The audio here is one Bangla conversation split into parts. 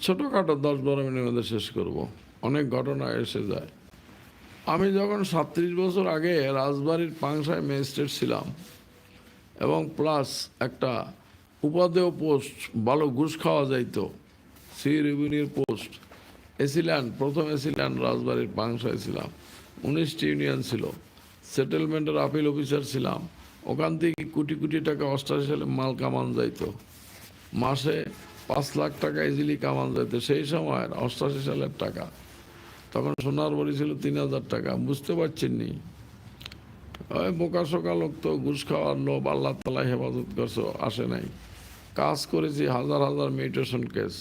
ছোটোখাটো দশ বারো মিনিটের মধ্যে শেষ করব। অনেক ঘটনা এসে যায়। আমি যখন সাতত্রিশ বছর আগে রাজবাড়ির পাংশায় ম্যাজিস্ট্রেট ছিলাম এবং প্লাস একটা উপাদেয় পোস্ট, ভালো ঘুষ খাওয়া যাইত, সি রেভিনিউর পোস্ট, এসিল্যান্ড, প্রথম এসিল্যান্ড রাজবাড়ির পাংশায় ছিলাম। উনিশটি ইউনিয়ন ছিল। সেটেলমেন্টের আপিল অফিসার ছিলাম। ওখান থেকে কোটি কোটি টাকা অষ্টাশি সালে মাল কামান যাইতো। মাসে পাঁচ লাখ টাকা ইজিলি কামান যেত। সেই সময় অষ্টাশি সালের টাকা। তখন সোনার বড়ি ছিল তিন হাজার টাকা। বুঝতে পারছেন নি? ওই বোকা সোকা লোক তো ঘুষ খাওয়ার লোভ আল্লাহ তালা হেফাজত করছ, আসে নাই। কাজ করেছি হাজার হাজার মেডিটেশন কেস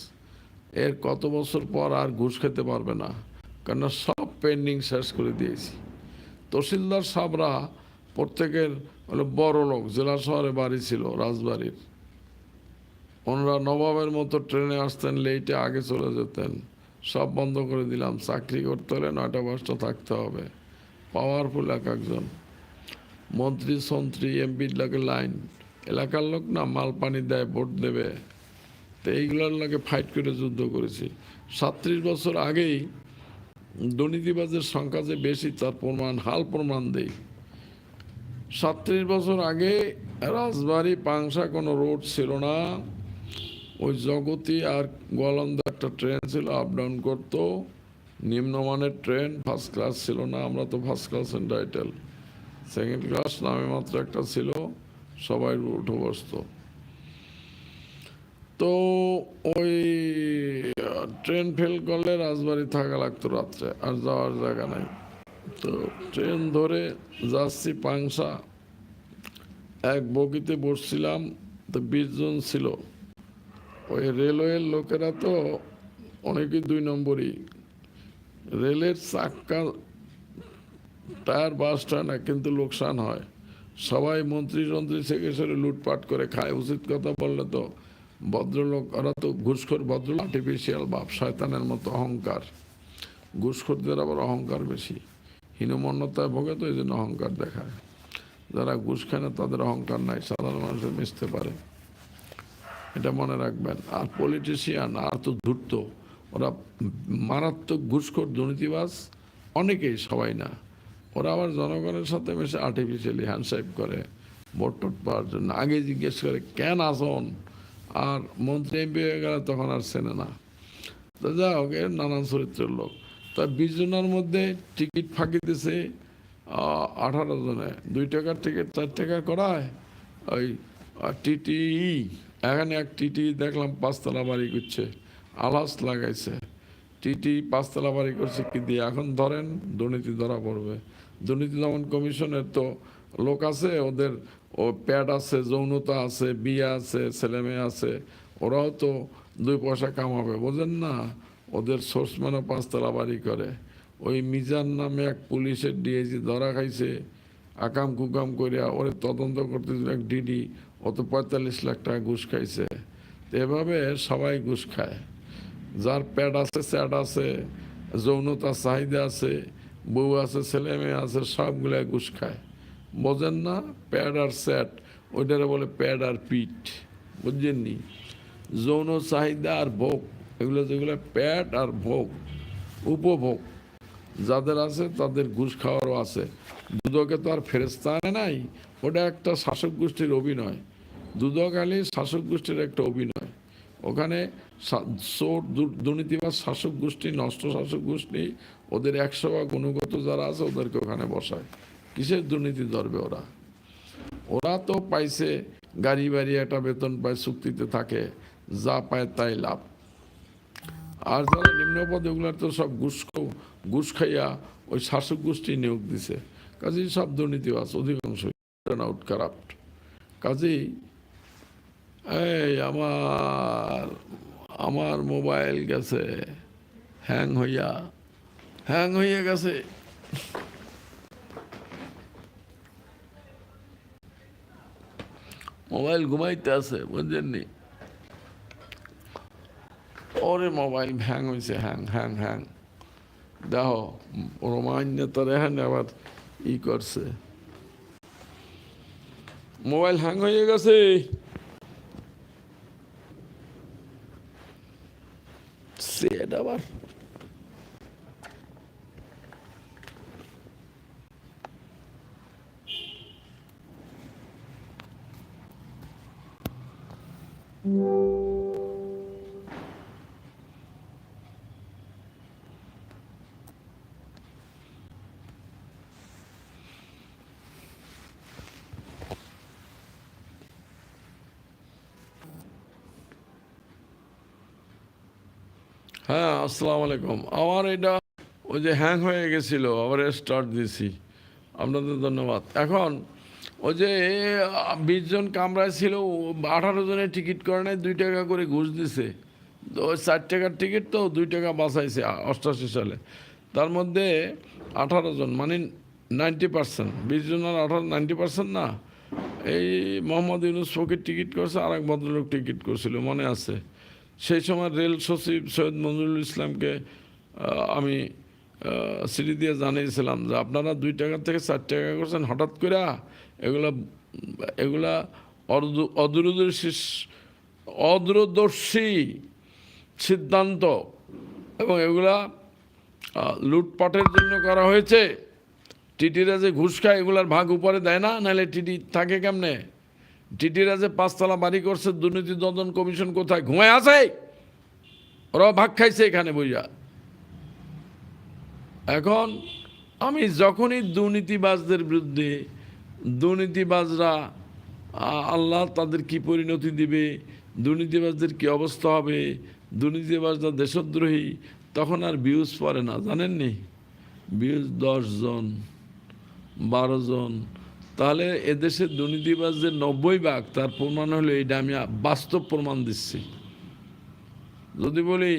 এর কত বছর পর আর ঘুষ খেতে পারবে না। কেন সব পেন্ডিং শেষ করে দিয়েছি। তহসিলদার সাবরা প্রত্যেকের হলো বড় লোক, জেলা শহরে বাড়ি ছিল, রাজবাড়ির। ওনারা নবাবের মতো ট্রেনে আসতেন লেটে আগে চলে যেতেন। সব বন্ধ করে দিলাম, চাকরি করতে হলে নয়টা পাঁচটা থাকতে হবে। পাওয়ারফুল এক একজন। মন্ত্রী, সন্ত্রী, এমপির লাগে লাইন এলাকার লোক না মাল পানি দেয় ভোট দেবে। তো এইগুলোর লাগে ফাইট করে যুদ্ধ করেছি। সাত্রিশ বছর আগেই দুর্নীতিবাজের সংখ্যা যে বেশি, তার প্রমাণ, হাল প্রমাণ দেই। সাত্রিশ বছর আগে রাজবাড়ি, পাংশা কোনো রোড ছিল না। ওই জগতি আর গোয়ালন্দা একটা ট্রেন ছিল আপ ডাউন করতো। নিম্নমানের ট্রেন ফার্স্ট ক্লাস ছিল না, আমরা তো first class title second class নামে মাত্র একটা ছিল, সবাই উঠে বসতো। তো ওই ট্রেন ফেল করলে রাজবাড়ি থাকা লাগতো রাত্রে, আর যাওয়ার জায়গা নাই। তো ট্রেন ধরে যাচ্ছি পাংসা এক বগিতে বসছিলাম, তো বিশ জন ছিল। ওই রেলওয়ের লোকেরা তো অনেকেই দুই নম্বরই। রেলের চাক্কা, টায়ার বাস হয় না কিন্তু লোকসান হয়। সবাই মন্ত্রী টন্ত্রী সেক্রেটারি লুটপাট করে খায়। উচিত কথা বললে তো ভদ্রলোক ওরা তো ঘুষখোর ভদ্র আর্টিফিশিয়াল বাপ, শয়তানের মতো অহংকার। ঘুষখোরদের আবার অহংকার বেশি। হীনমন্যতায় ভোগে তো এই জন্য অহংকার দেখায়। যারা ঘুষ খায় না, তাদের অহংকার নাই। সাধারণ মানুষের মিশতে পারে। এটা মনে রাখবেন। আর পলিটিশিয়ান আর তো ধূর্ত। ওরা মারাত্মক ঘুষখোর দুর্নীতিবাজ, অনেকেই, সবাই না। ওরা আবার জনগণের সাথে মিশে আর্টিফিশিয়ালি হ্যান্ডশেক করে, ভোট টোট পাওয়ার জন্য। আগে জিজ্ঞেস করে, কেন আসন? আর মন্ত্রী এমপি হয়ে গেলে তখন আর চেনে না। তো যা হোক নানান চরিত্রের লোক। তা বিশ জনের মধ্যে টিকিট ফাঁকি দিছে আঠারো জনে। দুই টাকার টিকিট চার টাকা করায়, ওই টিটিই। এখানে এক টিটি দেখলাম পাঁচতলা বাড়ি করছে, আলাস লাগাইছে। টিটি পাঁচতলা বাড়ি করছে কি দিয়ে? এখন ধরেন দুর্নীতি ধরা পড়বে। দুর্নীতি দমন কমিশনের তো লোক আছে, ওদের ও প্যাড আছে, যৌনতা আছে, বিয়ে আছে, ছেলে মেয়ে আছে, ওরাও তো দুই পয়সা কামাবে, বোঝেন না? ওদের সোর্স মানে পাঁচতলা বাড়ি করে। ওই মিজান নামে এক পুলিশের ডিএজি ধরা খাইছে, আকাম কুকাম করিয়া ওরে তদন্ত করতে এক ডিডি। অত পঁয়তাল্লিশ লাখ টাকা ঘুষ খাইছে। এভাবে সবাই ঘুষ খায়। যার প্যাড আছে, স্যাড আছে, যৌনতা, চাহিদা আছে, বউ আছে, ছেলে মেয়ে আছে সবগুলাই ঘুষ খায়। বোঝেন না, প্যাড আর স্যাট ওইটারে বলে প্যাড আর পিঠ। বুঝছেননি যৌন, চাহিদা আর ভোগ, এগুলো যেগুলো প্যাড আর ভোগ, উপভোগ, যাদের আছে তাদের ঘুষ খাওয়ারও আছে। দুদকে তো আর ফেরেস্তা নাই, ওটা একটা শাসক গোষ্ঠীর অভিনয়। দুদক আলী শাসক গোষ্ঠীর একটা অভিনয়। ওখানে চোর, দু- দুর্নীতিবাজ শাসক গোষ্ঠী, নষ্ট শাসক গোষ্ঠী, ওদের একশো বা গুণগত যারা আছে, ওদেরকে ওখানে বসায়। কিসের দুর্নীতি ধরবে ওরা? ওরা তো পাইছে, গাড়ি বাড়ি একটা বেতন পায়, চুক্তিতে থাকে, যা পায় তাই লাভ। আর যারা নিম্ন পদ, ওগুলার তো সব ঘুষ ঘুষ খাইয়া ওই শাসক গোষ্ঠী নিয়োগ দিছে। কাজেই সব দুর্নীতিবাজ অধিকাংশ আউট কারাপ্ট কাজেই এই আমার আমার মোবাইল গেছে, হ্যাং হইয়া হ্যাং হইয়া গেছে। মোবাইল ঘুমাইতে আছে, বুঝলেননি? ওরে মোবাইল হ্যাং হয়েছে হ্যাং হ্যাং হ্যাং। দেখো রোমান্য তো রেহান আবার ই করছে। মোবাইল হ্যাং হয়ে গেছে। দেখছি এটা হ্যাঁ আসসালামু আলাইকুম। আমার এটা ওই যে হ্যাং হয়ে গেছিল, আবার স্টার্ট দিছি। আপনাদের ধন্যবাদ। এখন ওই যে বিশ জন কামরায় ছিল আঠারো জনের টিকিট করে নাই, দুই টাকা করে ঘুষ দিছে। ওই চার টাকার টিকিট তো দুই টাকা বাঁচাইছে অষ্টাশি সালে। তার মধ্যে আঠারো জন মানে নাইনটি পার্সেন্ট, বিশ জনের আঠারো, নাইনটি পার্সেন্ট না। এই মোহাম্মদ ইউনুস ফকির টিকিট করছে আর এক ভদ্রলোক টিকিট করছিল, মনে আছে। সেই সময় রেল সচিব সৈয়দ মঞ্জুরুল ইসলামকে আমি সিটি দিয়ে জানিয়েছিলাম যে আপনারা দুই টাকা থেকে চার টাকা করছেন, হঠাৎ করে এগুলা এগুলা অদূ- অদূরদর্শী অদূরদর্শী সিদ্ধান্ত এবং এগুলা লুটপাটের জন্য করা হয়েছে। টিটিরা যে ঘুষ খায়, এগুলার ভাগ উপরে দেয় না, নাহলে টিটি থাকে কেমনে? টিটিরা যে পাঁচতলা বাড়ি করছে, দুর্নীতি তদন্ত কমিশন কোথায়? ঘুমায় আছে? ওরা ভাগ খাইছে এখানে বইয়া। এখন আমি যখনই দুর্নীতিবাজদের বিরুদ্ধে, দুর্নীতিবাজরা আল্লাহ তাদের কি পরিণতি দিবে, দুর্নীতিবাজদের কি অবস্থা হবে, দুর্নীতিবাজরা দেশদ্রোহী, তখন আর ভিউজ পড়ে না। জানেননি? ভিউজ জন, বারো জন তাহলে এদেশের দুর্নীতিবাজদের নব্বই ভাগ, তার প্রমাণ হলো এইটা আমি বাস্তব প্রমাণ দিচ্ছি। যদি বলি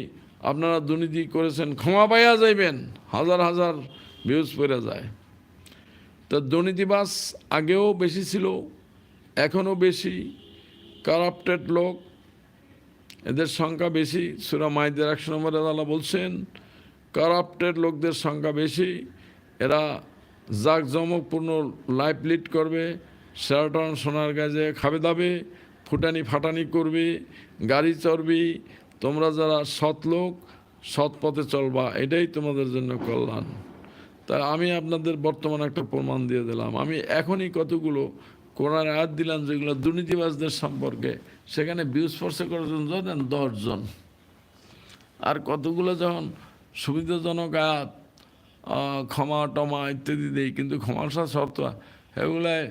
আপনারা দুর্নীতি করেছেন, ক্ষমা পাইয়া যাইবেন, হাজার হাজার ভিউজ পড়ে যায়। তো দুর্নীতিবাস আগেও বেশি ছিল, এখনও বেশি কারাপ্টেড লোক, এদের সংখ্যা বেশি, সুরা মাইদের একশো নম্বরে আল্লাহ বলছেন কারাপ্টেড লোকদের সংখ্যা বেশি, এরা জাঁকজমকপূর্ণ লাইফ লিড করবে সেরাটন সোনার গাজে খাবে দাবে, ফুটানি ফাটানি করবে, গাড়ি চড়বি, তোমরা যারা সৎ লোক, সৎ পথে চলবা, এটাই তোমাদের জন্য কল্যাণ। তা আমি আপনাদের বর্তমানে একটা প্রমাণ দিয়ে দিলাম। আমি এখনই কতগুলো কোরআন আয়াত দিলাম, যেগুলো দুর্নীতিবাজদের সম্পর্কে, সেখানে ফোর্সে করেছেন জানেন দশজন। আর কতগুলো যখন সুবিধাজনক আয়াত ক্ষমা, টমা ইত্যাদি দেই, কিন্তু ক্ষমার সাথে শর্ত এগুলায়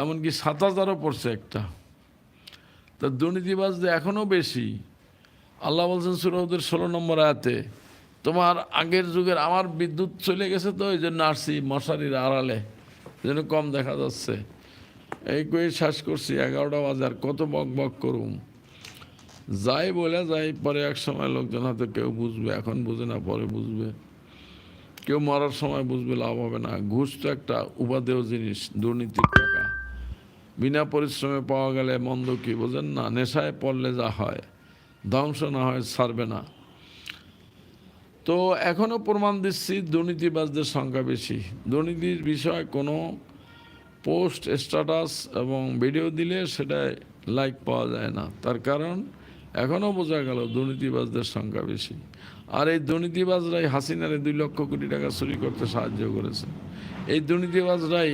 এমনকি সাত হাজারও পড়ছে একটা। তা দুর্নীতিবাজদের এখনও বেশি। আল্লাহ বলছেন সুরহদের ষোলো নম্বর আয়াতে, তোমার আগের যুগের আমার বিদ্যুৎ চলে গেছে তো ওই জন্য আসছি মশারির আড়ালে, যেন কম দেখা যাচ্ছে। এই করে শ্বাস করছি, এগারোটা বাজার কত বক বক করুম। যাই বলে যাই, পরে এক সময় লোকজন হয়তো কেউ বুঝবে, এখন বুঝে না, পরে বুঝবে। কেউ মরার সময় বুঝবে লাভ হবে না। ঘুষ তো একটা উপাদেয় জিনিস, দুর্নীতির টাকা। বিনা পরিশ্রমে পাওয়া গেলে মন্দ কি, বোঝেন না? নেশায় পড়লে যা হয়, ধ্বংস না হয়, ছাড়বে না। তো এখনও প্রমাণ দিচ্ছি, দুর্নীতিবাজদের সংখ্যা বেশি। দুর্নীতির বিষয় কোনো পোস্ট, স্ট্যাটাস এবং ভিডিও দিলে সেটায় লাইক পাওয়া যায় না। তার কারণ এখনও বোঝা গেল দুর্নীতিবাজদের সংখ্যা বেশি। আর এই দুর্নীতিবাজরাই হাসিনারে দুই লক্ষ কোটি টাকা চুরি করতে সাহায্য করেছে। এই দুর্নীতিবাজরাই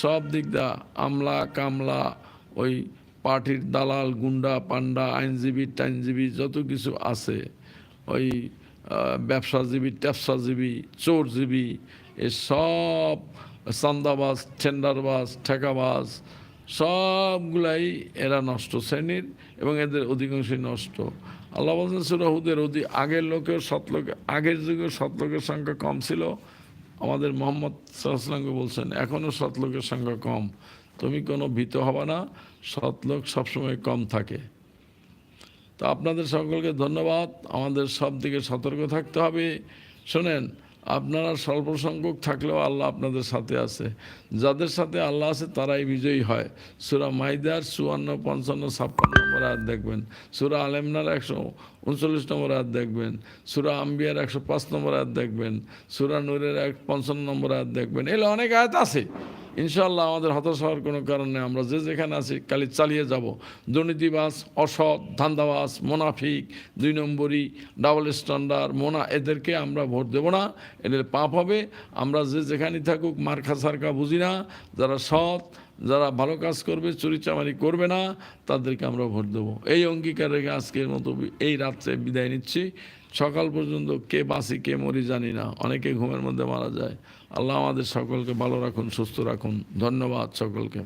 সব দিক দা আমলা, কামলা, ওই পার্টির দালাল, গুন্ডা পান্ডা আইনজীবী, টাইনজীবী, যত কিছু আছে, ওই ব্যবসাজীবী, ট্যাপসাজীবী, চোরজীবী, এ সব চান্দাবাজ, টেন্ডারবাজ, ঠেকাবাজ সবগুলাই এরা নষ্ট শ্রেণির এবং এদের অধিকাংশই নষ্ট। আল্লাহ বলছেন সুরাহুদের অধি আগের লোকের সৎ লোক আগের যুগের সৎ লোকের সংখ্যা কম ছিল। আমাদের মোহাম্মদ সাল্লামকে বলছেন এখনও সৎ লোকের সংখ্যা কম। তুমি কোনো ভীত হবে না, সৎ লোক সবসময় কম থাকে। তো আপনাদের সকলকে ধন্যবাদ। আমাদের সব দিকে সতর্ক থাকতে হবে। শোনেন আপনারা স্বল্পসংখ্যক থাকলেও আল্লাহ আপনাদের সাথে আছে। যাদের সাথে আল্লাহ আছে, তারাই বিজয়ী হয়। সুরা মাইদার চুয়ান্ন, পঞ্চান্ন, ছাপ্পান্ন নম্বর আয়াত দেখবেন। সুরা আলেমনার একশো উনচল্লিশ নম্বর হাত দেখবেন। সুরা আম্বিয়ার একশো পাঁচ নম্বর হাত দেখবেন। সুরা নূরের এক পঞ্চান্ন নম্বর আয়াত দেখবেন। এলে অনেক আয়াত আছে। ইনশাল্লাহ আমাদের হতাশ হওয়ার কোনো কারণ নেই। আমরা যে যেখানে আছি, কালি চালিয়ে যাব। দুর্নীতিবাস অসৎ ধান্দাবাস মোনাফিক, দুই নম্বরই, ডাবল স্ট্যান্ডার্ড, মোনা, এদেরকে আমরা ভোট দেব না। এদের পাপ হবে। আমরা যে যেখানেই থাকুক মার্কা সার্কা বুঝি না। যারা সৎ যারা ভালো কাজ করবে, চুরিচামারি করবে না, তাদেরকে আমরা ভোট দেবো। এই অঙ্গীকার রেখে আজকের মতো এই রাত্রে বিদায় নিচ্ছি। সকাল পর্যন্ত কে বাঁচি, কে মরি জানি না। অনেকে ঘুমের মধ্যে মারা যায়। আল্লাহ আমাদের সকলকে ভালো রাখুন, সুস্থ রাখুন। ধন্যবাদ সকলকে।